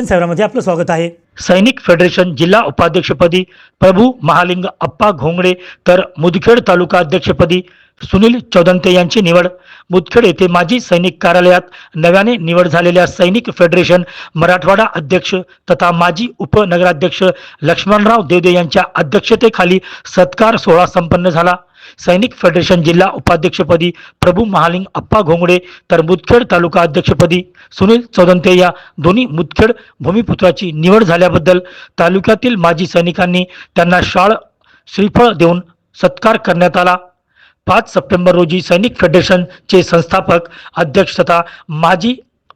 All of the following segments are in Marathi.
सन सेवरामध्ये आपलं स्वागत आहे. सैनिक फेडरेशन जिल्हा उपाध्यक्षपदी प्रभू महालिंग अप्पा घोंगडे तर मुदखेड तालुका अध्यक्षपदी सुनील चौदंते यांची निवड. मुदखेड येथे माजी सैनिक कार्यालयात नव्याने निवड झालेल्या सैनिक फेडरेशन मराठवाडा अध्यक्ष तथा माजी उपनगराध्यक्ष लक्ष्मणराव देवदे यांच्या अध्यक्षतेखाली सत्कार सोहळा संपन्न झाला. सैनिक फेडरेशन जिल्हा उपाध्यक्षपदी प्रभू महालिंग अप्पा घोंगडे तर मुदखेड तालुका अध्यक्षपदी सुनील चौदंते या दोन्ही मुदखेड भूमिपुत्राची निवड झाल्याबद्दल तालुक्यातील माजी सैनिकांनी त्यांना शाळ श्रीफळ देऊन सत्कार करण्यात आला. पाच सप्टेंबर रोजी सैनिक फेडरेशनचे संस्थापक अध्यक्ष तथा माजी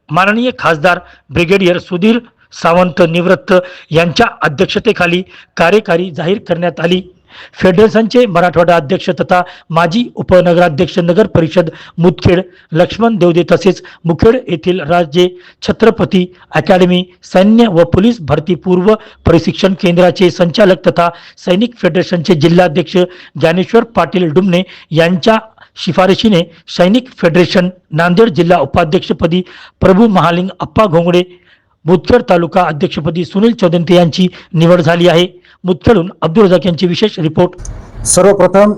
माननीय खासदार ब्रिगेडियर सुधीर सावंत निवृत्त यांच्या अध्यक्षतेखाली कार्यकारी जाहीर करण्यात आली. फेडरेशनचे मराठवाडा अध्यक्ष तथा माजी उपनगराध्यक्ष नगर परिषद मुदखेड लक्ष्मण देवदे तसेच मुखेड येथील राज्य छत्रपती अकॅडमी सैन्य व पोलीस भरती पूर्व प्रशिक्षण केंद्राचे संचालक तथा सैनिक फेडरेशनचे जिल्हाध्यक्ष ज्ञानेश्वर पाटील डुमने यांच्या शिफारशीने सैनिक फेडरेशन नांदेड जिल्हा उपाध्यक्षपदी प्रभू महालिंग अप्पा घोंगडे मुदखेड तालुका अध्यक्षपदी सुनील चौदंते यांची निवड झाली आहे. मुदखेडून अब्दुल रजाक यांची विशेष रिपोर्ट. सर्वप्रथम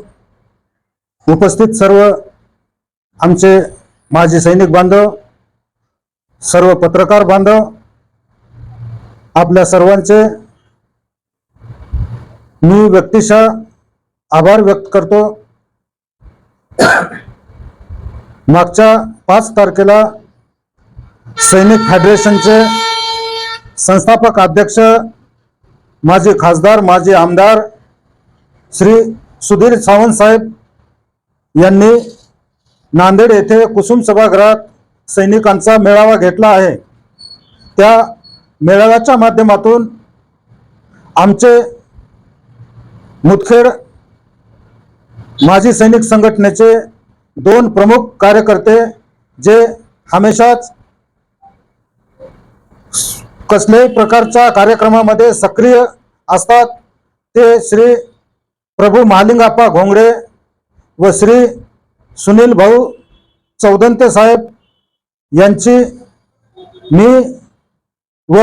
उपस्थित सर्व आमचे माजी सैनिक बांधव सर्व पत्रकार बांधव आपल्या सर्वांचे मी व्यक्तिशः आभार व्यक्त करतो. मागच्या पाच तारखेला सैनिक फेडरेशनचे संस्थापक अध्यक्ष माझे खासदार माजी आमदार श्री सुधीर सावंत साहेब यांनी नांदेड येथे कुसुम सभागृहात सैनिकांचा मेळावा घेतला आहे. त्या मेळाव्याच्या माध्यमातून आमचे मुदखेड माजी सैनिक संघटनेचे दोन प्रमुख कार्यकर्ते जे हमेशाच कसल्याही प्रकारच्या कार्यक्रमामध्ये सक्रिय असतात. ते श्री प्रभू महालिंगाप्पा घोंगडे व श्री सुनील भाऊ चौदंते साहेब यांची मी व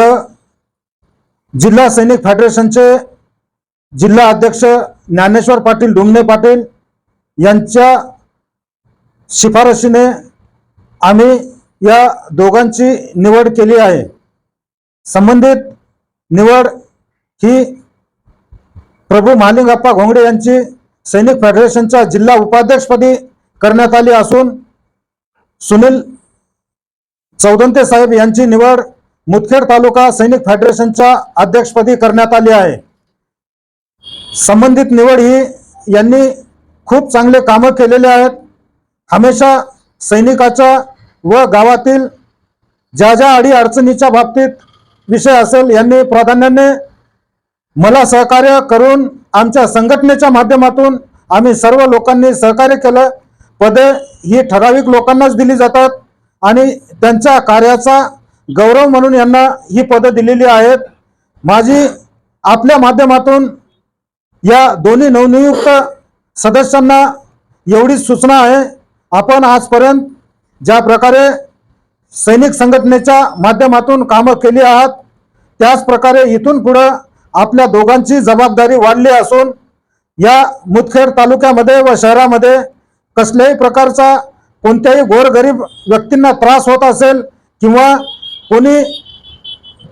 जिल्हा सैनिक फेडरेशनचे जिल्हा अध्यक्ष ज्ञानेश्वर पाटील डुमणे पाटील यांच्या शिफारशीने आम्ही या दोघांची निवड केली आहे. संबंधित निवड ही प्रभू महालिंगप्पा घोंगडे यांची सैनिक फेडरेशनच्या जिल्हा उपाध्यक्षपदी करण्यात आली असून सुनील चौदंते साहेब यांची निवड मुदखेड तालुका सैनिक फेडरेशनच्या अध्यक्षपदी करण्यात आली आहे. संबंधित निवड ही यांनी खूप चांगले कामं केलेले आहेत. हमेशा सैनिकाच्या व गावातील ज्या ज्या अडी अडचणीच्या बाबतीत विषय असेल यांनी प्राधान्याने मला सहकार्य करून आमच्या संघटनेच्या माध्यमातून आम्ही सर्व लोकांनी सहकार्य केलं. पदे ही ठराविक लोकांनाच दिली जातात आणि त्यांच्या कार्याचा गौरव म्हणून यांना ही पदं दिलेली आहेत. माझी आपल्या माध्यमातून या दोन्ही नवनियुक्त सदस्यांना एवढीच सूचना आहे. आपण आजपर्यंत ज्या प्रकारे सैनिक संघटनेच्या माध्यमातून कामं केली आहात. त्याचप्रकारे इथून पुढं आपल्या दोघांची जबाबदारी वाढली असून या मुदखेड तालुक्यामध्ये व शहरामध्ये कसल्याही प्रकारचा कोणत्याही गोरगरीब व्यक्तींना त्रास होत असेल किंवा कोणी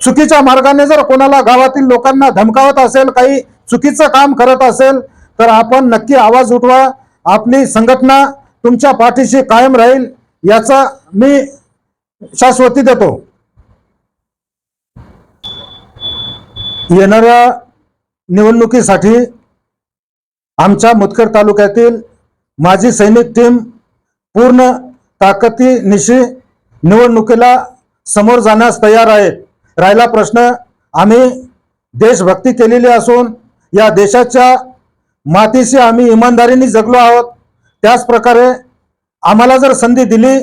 चुकीच्या मार्गाने जर कोणाला गावातील लोकांना धमकावत असेल काही चुकीचं काम करत असेल तर आपण नक्की आवाज उठवा. आपली संघटना तुमच्या पाठीशी कायम राहील याचा मी शाश्वती देतो. येणाऱ्या निवडणुकीसाठी आमच्या मुदखेड तालुक्यातील माजी सैनिक टीम पूर्ण ताकदीनिशी निवडणुकीला समोर जाण्यास तयार आहेत. राहिला प्रश्न आम्ही देशभक्ती केलेली असून या देशाच्या मातीशी आम्ही इमानदारीने जगलो आहोत. त्याच प्रकारे आम्हाला जर संधी दिली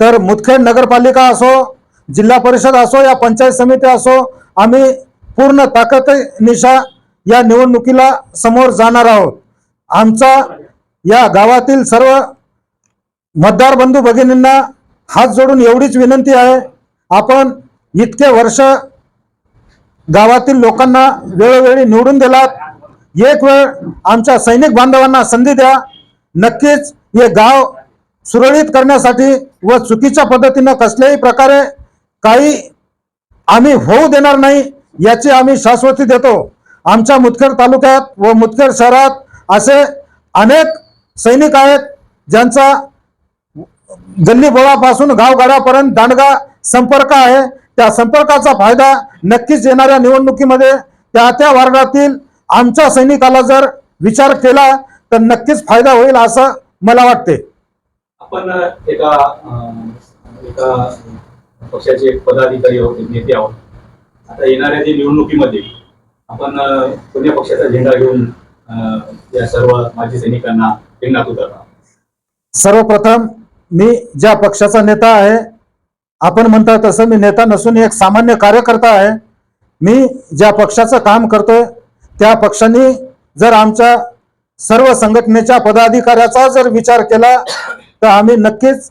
तर मुदखेड नगरपालिका असो जिल्हा परिषद असो या पंचायत समिती असो आम्ही पूर्ण ताकद निशा या निवडणुकीला समोर जाणार आहोत. आमचा या गावातील सर्व मतदार बंधू भगिनींना हात जोडून एवढीच विनंती आहे. आपण इतके वर्ष गावातील लोकांना वेळोवेळी निवडून दिलात. एक वेळ आमच्या सैनिक बांधवांना संधी द्या. नक्कीच हे गाव सुरळीत करण्यासाठी व चुकीच्या पद्धतीनं कसल्याही प्रकारे काही आम्ही होऊ देणार नाही याची आम्ही शाश्वती देतो. आमच्या मुदखेड तालुक्यात व मुदखेड शहरात असे अनेक सैनिक आहेत ज्यांचा गल्ली बोळापासून गावगाड्यापर्यंत दांडगा संपर्क आहे. त्या संपर्काचा फायदा नक्कीच येणाऱ्या निवडणुकीमध्ये त्या त्या वर्गातील आमच्या सैनिकाला जर विचार केला तर नक्कीच फायदा होईल असं मला वाटते. आपण एका एका पक्षाचे पदाधिकारी आहोत एक नेते आहोत. आता येणाऱ्या जे निवडणुकीमध्ये आपण कोणत्या पक्षाचा झेंडा घेऊन या सर्व माजी सैनिकांना रिंगणात उतरणार? सर्वप्रथम मी ज्या पक्षाचा नेता आहे आपण म्हणता तसं मी नेता नसून एक सामान्य कार्यकर्ता आहे. मी ज्या पक्षाचं काम करतोय त्या पक्षाने जर आमच्या सर्व संघटनेच्या पदाधिकाऱ्याचा जर विचार केला तर आम्ही नक्कीच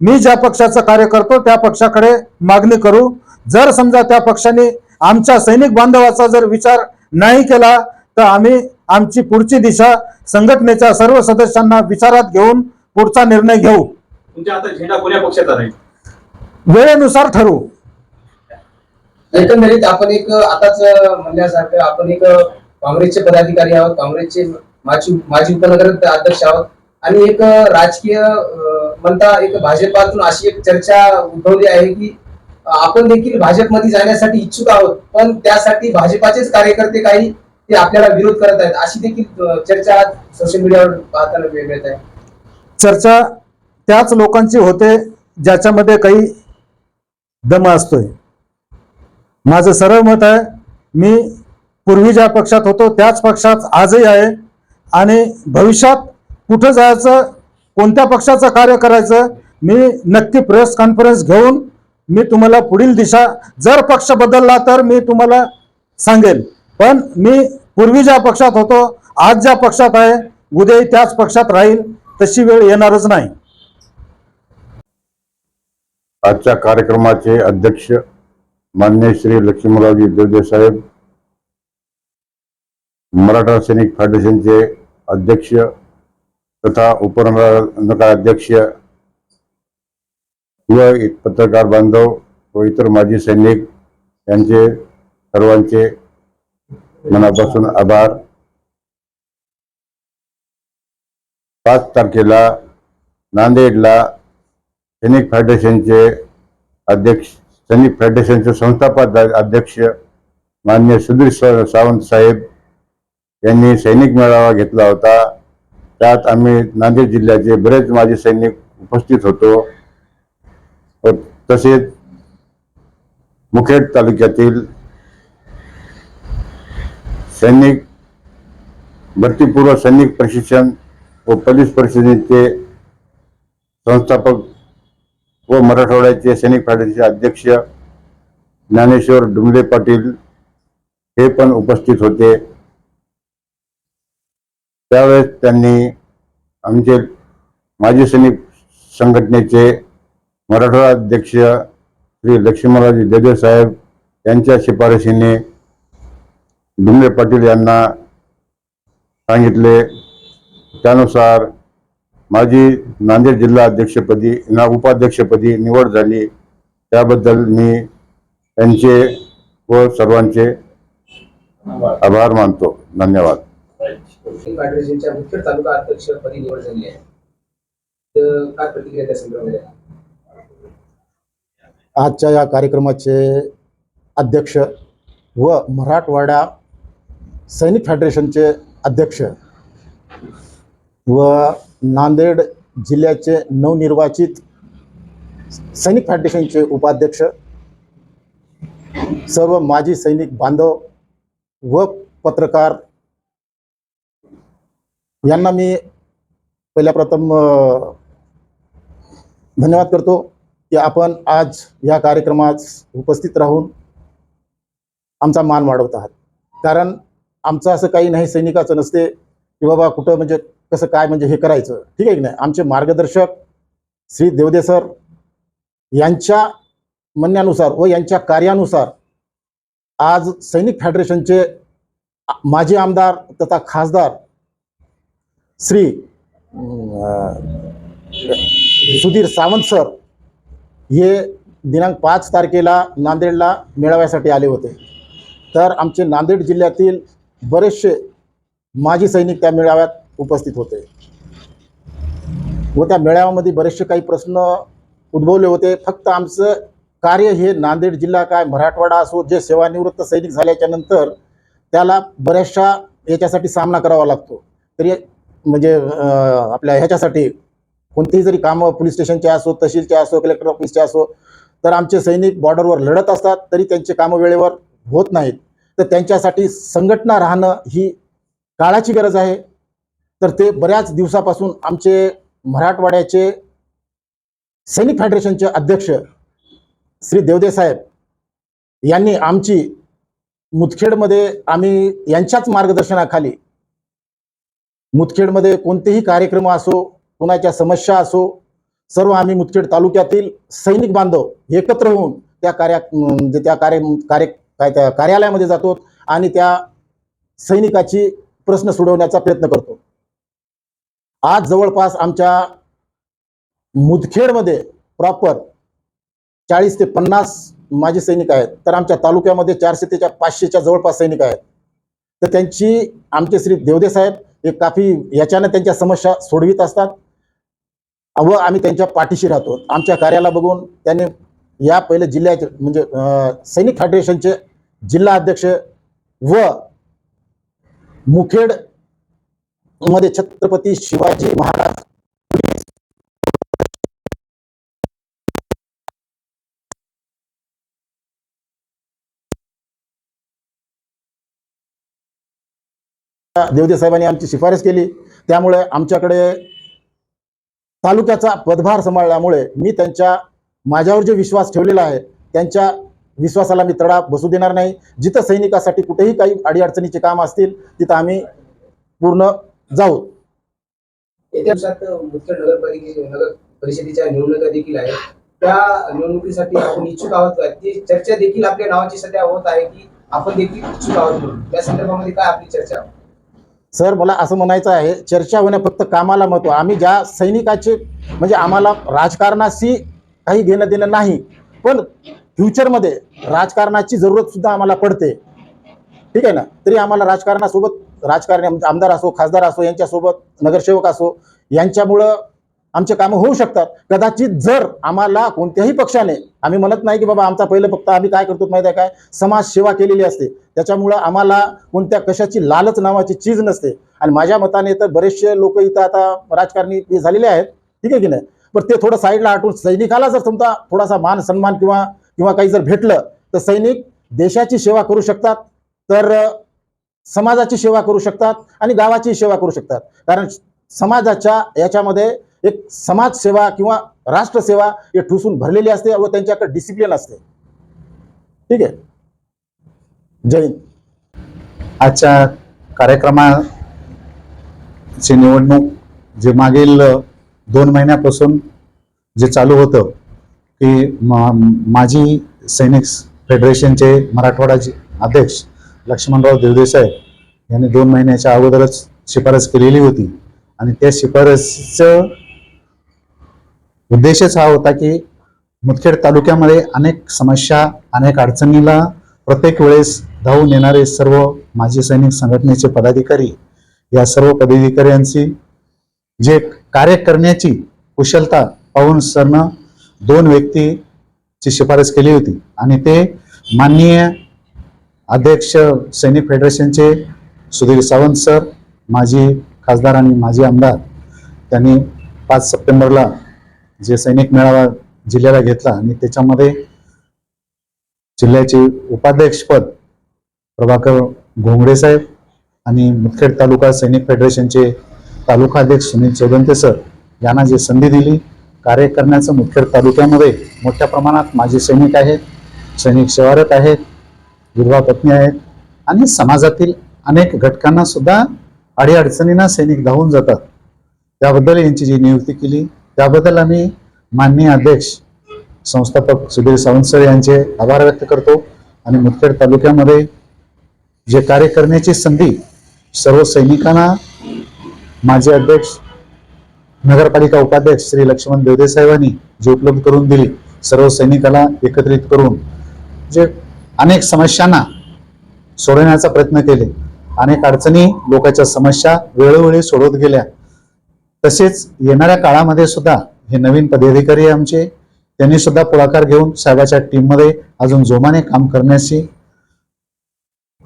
मी ज्या पक्षाचं कार्य करतो त्या पक्षाकडे मागणी करू. जर समजा त्या पक्षाने आमच्या सैनिक बांधवाचा जर विचार नाही केला तर आम्ही आमची पुढची दिशा संघटनेच्या सर्व सदस्यांना विचारात घेऊन पुढचा निर्णय घेऊ. तुमच्या आता झेंडा कोण्या पक्षाचा राहील? वेळेनुसार ठरवू. एकंदरीत आपण एक आताच म्हणण्यासारखं आपण एक काँग्रेसचे पदाधिकारी आहोत काँग्रेसचे माजी माजी उपनगर अध्यक्ष आहोत. आणि एक राजकीय म्हणता एक भाजपातून अशी एक चर्चा उद्भवली आहे की आपण देखील भाजपमध्ये जाण्यासाठी इच्छुक आहोत पण त्यासाठी भाजपाचेच कार्यकर्ते काही ते आपल्याला विरोध करत आहेत अशी देखील चर्चा सोशल मीडियावर पाहताना वेळ मिळत आहे. चर्चा त्याच लोकांची होते ज्याच्यामध्ये काही दम असतोय. माझं सरळ मत आहे मी पूर्वी ज्या पक्षात होतो त्याच पक्षात आजही आहे आणि भविष्यात कुठं जायचं कोणत्या पक्षाचं कार्य करायचं मी नक्की प्रेस कॉन्फरन्स घेऊन मी तुम्हाला पुढील दिशा जर पक्ष बदलला तर मी तुम्हाला सांगेल. पण मी पूर्वी ज्या पक्षात होतो आज ज्या पक्षात आहे उद्याही त्याच पक्षात राहील तशी वेळ येणारच नाही. आजच्या कार्यक्रमाचे अध्यक्ष मान्य श्री लक्ष्मीरावजी देवदेसाहेब मराठा सैनिक फेडरेशनचे अध्यक्ष तथा उपनगराध्यक्ष व एक पत्रकार बांधव व इतर माजी सैनिक यांचे सर्वांचे मनापासून आभार. पाच तारखेला नांदेडला सैनिक फेडरेशनचे अध्यक्ष सैनिक फेडरेशनचे संस्थापक अध्यक्ष मान्य सुधीर सावंत साहेब यांनी सैनिक मेळावा घेतला होता. त्यात आम्ही नांदेड जिल्ह्याचे बरेच माजी सैनिक उपस्थित होतो. तसेच मुखेड तालुक्यातील सैनिक भरतीपूर्व सैनिक प्रशिक्षण व पोलीस परिषदेचे संस्थापक व मराठवाड्याचे सैनिक फेडरेशनचे अध्यक्ष ज्ञानेश्वर डुमले पाटील हे पण उपस्थित होते. त्यावेळेस त्यांनी आमचे माजी सैनिक संघटनेचे मराठवाडा अध्यक्ष श्री लक्ष्मणरावजी देदे साहेब यांच्या शिफारशीने डुमले पाटील यांना सांगितले. त्यानुसार माझी नांदेड जिल्हा अध्यक्षपदी ना उपाध्यक्षपदी निवड झाली. त्याबद्दल मी त्यांचे व सर्वांचे आभार मानतो. धन्यवाद. फेडरेशनच्या मुख्य तालुका अध्यक्ष पदी निवड झाली आहे. तर काय प्रतिक्रिया त्या संदर्भामध्ये? आजच्या या कार्यक्रमाचे अध्यक्ष व मराठवाडा सैनिक फेडरेशनचे अध्यक्ष व नांदेड जिल्ह्याचे नवनिर्वाचित सैनिक फेडरेशनचे उपाध्यक्ष सर्व माजी सैनिक बांधव व पत्रकार यांना मी पहिल्या प्रथम धन्यवाद करतो की आपण आज या कार्यक्रमात उपस्थित राहून आमचा मान वाढवत आहात. कारण आमचं असं काही नाही सैनिकाचं नसते की बाबा कुठं म्हणजे कसं काय म्हणजे हे करायचं. ठीक आहे की नाही? आमचे मार्गदर्शक श्री देवदे सर यांच्या म्हणण्यानुसार व यांच्या कार्यानुसार आज सैनिक फेडरेशनचे माजी आमदार तथा खासदार श्री सुधीर सावंत सर हे दिनांक पाच तारखेला नांदेडला मेळाव्यासाठी आले होते. तर आमचे नांदेड जिल्ह्यातील बरेचसे माजी सैनिक त्या मेळाव्यात उपस्थित होते. व त्या मेळाव्यामध्ये बरेचसे काही प्रश्न उद्भवले होते. फक्त आमचं कार्य हे नांदेड जिल्हा काय मराठवाडा असो जे सेवानिवृत्त सैनिक झाल्याच्यानंतर त्याला बऱ्याचशा याच्यासाठी सामना करावा लागतो. तरी म्हणजे आपल्या ह्याच्यासाठी कोणतीही जरी कामं पोलीस स्टेशनचे असो तहसीलचे असो कलेक्टर ऑफिसचे असो तर आमचे सैनिक बॉर्डरवर लढत असतात तरी त्यांचे कामं वेळेवर होत नाहीत. तर त्यांच्यासाठी संघटना राहणं ही काळाची गरज आहे. तर ते बऱ्याच दिवसापासून आमचे मराठवाड्याचे सैनिक फेडरेशनचे अध्यक्ष श्री देवदे साहेब यांनी आमची मुदखेडमध्ये आम्ही यांच्याच मार्गदर्शनाखाली मुदखेडमध्ये कोणतेही कार्यक्रम असो कोणाच्या समस्या असो सर्व आम्ही मुदखेड तालुक्यातील सैनिक बांधव एकत्र होऊन त्या कार्या म्हणजे त्या कार्य कार्य काय त्या कार्यालयामध्ये जातो आणि त्या सैनिकाची प्रश्न सोडवण्याचा प्रयत्न करतो. आज जवळपास आमच्या मुदखेडमध्ये प्रॉपर चाळीस ते पन्नास माजी सैनिक आहेत तर आमच्या तालुक्यामध्ये चारशे ते पाचशेच्या जवळपास सैनिक आहेत. तर त्यांची आमचे श्री देवदे साहेब हे काफी याच्यानं त्यांच्या समस्या सोडवित असतात. व आम्ही त्यांच्या पाठीशी राहतो. आमच्या कार्याला बघून त्यांनी या पहिले जिल्ह्याचे म्हणजे अं, सैनिक फेडरेशनचे जिल्हा अध्यक्ष व मुखेडमध्ये छत्रपती शिवाजी महाराज देवदे साहेबांनी आमची शिफारस केली. त्यामुळे आमच्याकडे तालुक्याचा पदभार सांभाळल्यामुळे मी त्यांच्या माझ्यावर जे विश्वास ठेवलेला आहे त्यांच्या विश्वासाला मी तडा बसू देणार नाही. जिथं सैनिकासाठी कुठेही काही अडीअडचणीचे काम असतील तिथं आम्ही पूर्ण जाऊ. परिषदेच्या निवडणुका देखील आहेत. त्या निवडणुकीसाठी आपण इच्छुक आहोत ती चर्चा देखील आपल्या नावाची सध्या होत आहे की आपण देखील इच्छुक आहोत म्हणून. त्या संदर्भामध्ये काय आपली चर्चा? सर मला असं म्हणायचं आहे चर्चा होण्या फक्त कामाला महत्त्व. आम्ही ज्या सैनिकाचे म्हणजे आम्हाला राजकारणाशी काही घेणं देणं नाही पण फ्युचरमध्ये राजकारणाची जरूरत सुद्धा आम्हाला पडते. ठीक आहे ना? तरी आम्हाला राजकारणासोबत राजकारणी आमदार असो खासदार असो यांच्यासोबत नगरसेवक असो यांच्यामुळं आमचे कामं होऊ शकतात. कदाचित जर आम्हाला कोणत्याही पक्षाने आम्ही म्हणत नाही की बाबा आमचा पहिलं फक्त आम्ही काय करतो माहिती आहे काय? समाजसेवा केलेली असते. त्याच्यामुळं आम्हाला कोणत्या कशाची लालच नावाची चीज नसते. आणि माझ्या मताने तर बरेचसे लोक इथं आता राजकारणी हे झालेले आहेत. ठीक आहे की नाही? पण ते थोडं साईडला हटून सैनिकाला जर समजा थोडासा मान सन्मान किंवा किंवा काही जर भेटलं तर सैनिक देशाची सेवा करू शकतात. तर समाजाची सेवा करू शकतात आणि गावाची सेवा करू शकतात. कारण समाजाच्या याच्यामध्ये एक समाजसेवा किंवा राष्ट्रसेवा हे ठुसून भरलेली असते व त्यांच्याकडे डिसिप्लिन असते. ठीक आहे? जय हिंद. आजच्या कार्यक्रमाची निवडणूक जे मागील दोन महिन्यापासून जे चालू होतं की माजी सैनिक फेडरेशनचे मराठवाडाचे अध्यक्ष लक्ष्मणराव देवदेसाई यांनी दोन महिन्याच्या अगोदरच शिफारस केलेली होती. आणि त्या शिफारसचं उद्देशच हा होता की मुदखेड तालुक्यामध्ये अनेक समस्या अनेक अडचणीला प्रत्येक वेळेस धावून येणारे सर्व माजी सैनिक संघटनेचे पदाधिकारी या सर्व पदाधिकाऱ्यांची जे कार्य करण्याची कुशलता पाहून सरनं दोन व्यक्तीची शिफारस केली होती आणि ते माननीय अध्यक्ष सैनिक फेडरेशनचे सुधीर सावंत सर माजी खासदार आणि माजी आमदार त्यांनी पाच सप्टेंबरला जे सैनिक मेळावा जिल्ह्याला घेतला आणि त्याच्यामध्ये जिल्ह्याचे उपाध्यक्षपद प्रभाकर घोंगडे साहेब आणि मुदखेड तालुका सैनिक फेडरेशनचे तालुका अध्यक्ष सुनील चौदंते सर यांना जी संधी दिली कार्य करण्याचं मुदखेड तालुक्यामध्ये मोठ्या प्रमाणात माजी सैनिक आहेत सैनिक शिवारत आहेत विधवा पत्नी आहेत आणि समाजातील अनेक घटकांना सुद्धा अडीअडचणींना सैनिक धावून जातात. त्याबद्दल यांची जी नियुक्ती केली त्याबद्दल आम्ही माननीय अध्यक्ष संस्थापक सुधीर सावंत सर यांचे आभार व्यक्त करतो आणि मुदखेड तालुक्यामध्ये जे कार्य करण्याची संधी सर्व सैनिकांना माजी अध्यक्ष नगरपालिका उपाध्यक्ष श्री लक्ष्मण देवदे साहेबांनी जी उपलब्ध करून दिली सर्व सैनिकाला एकत्रित करून जे अनेक समस्यांना सोडवण्याचा प्रयत्न केले अनेक अडचणी लोकांच्या समस्या वेळोवेळी सोडवत गेल्या तसेच येणाऱ्या काळामध्ये सुद्धा हे नवीन पदाधिकारी आमचे त्यांनी सुद्धा पुढाकार घेऊन साहेबाच्या टीममध्ये अजून जोमाने काम करण्याची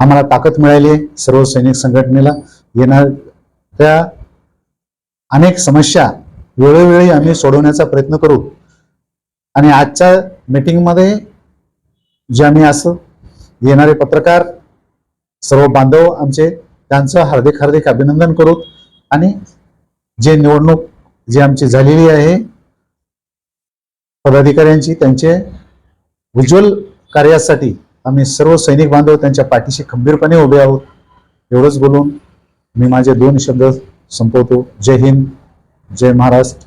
आम्हाला ताकद मिळाली आहे सर्व सैनिक संघटनेला. येणाऱ्या अनेक समस्या वेळोवेळी आम्ही सोडवण्याचा प्रयत्न करू. आणि आजच्या मीटिंगमध्ये जे आम्ही असं येणारे पत्रकार सर्व बांधव आमचे त्यांचं हार्दिक हार्दिक अभिनंदन करू. आणि जे निवडणूक जी आमची झालेली आहे पदाधिकाऱ्यांची त्यांचे उज्ज्वल कार्यासाठी आम्ही सर्व सैनिक बांधव त्यांच्या पाठीशी खंबीरपणे उभे आहोत. एवढंच बोलून मी माझे दोन शब्द संपवतो. जय हिंद जय महाराष्ट्र.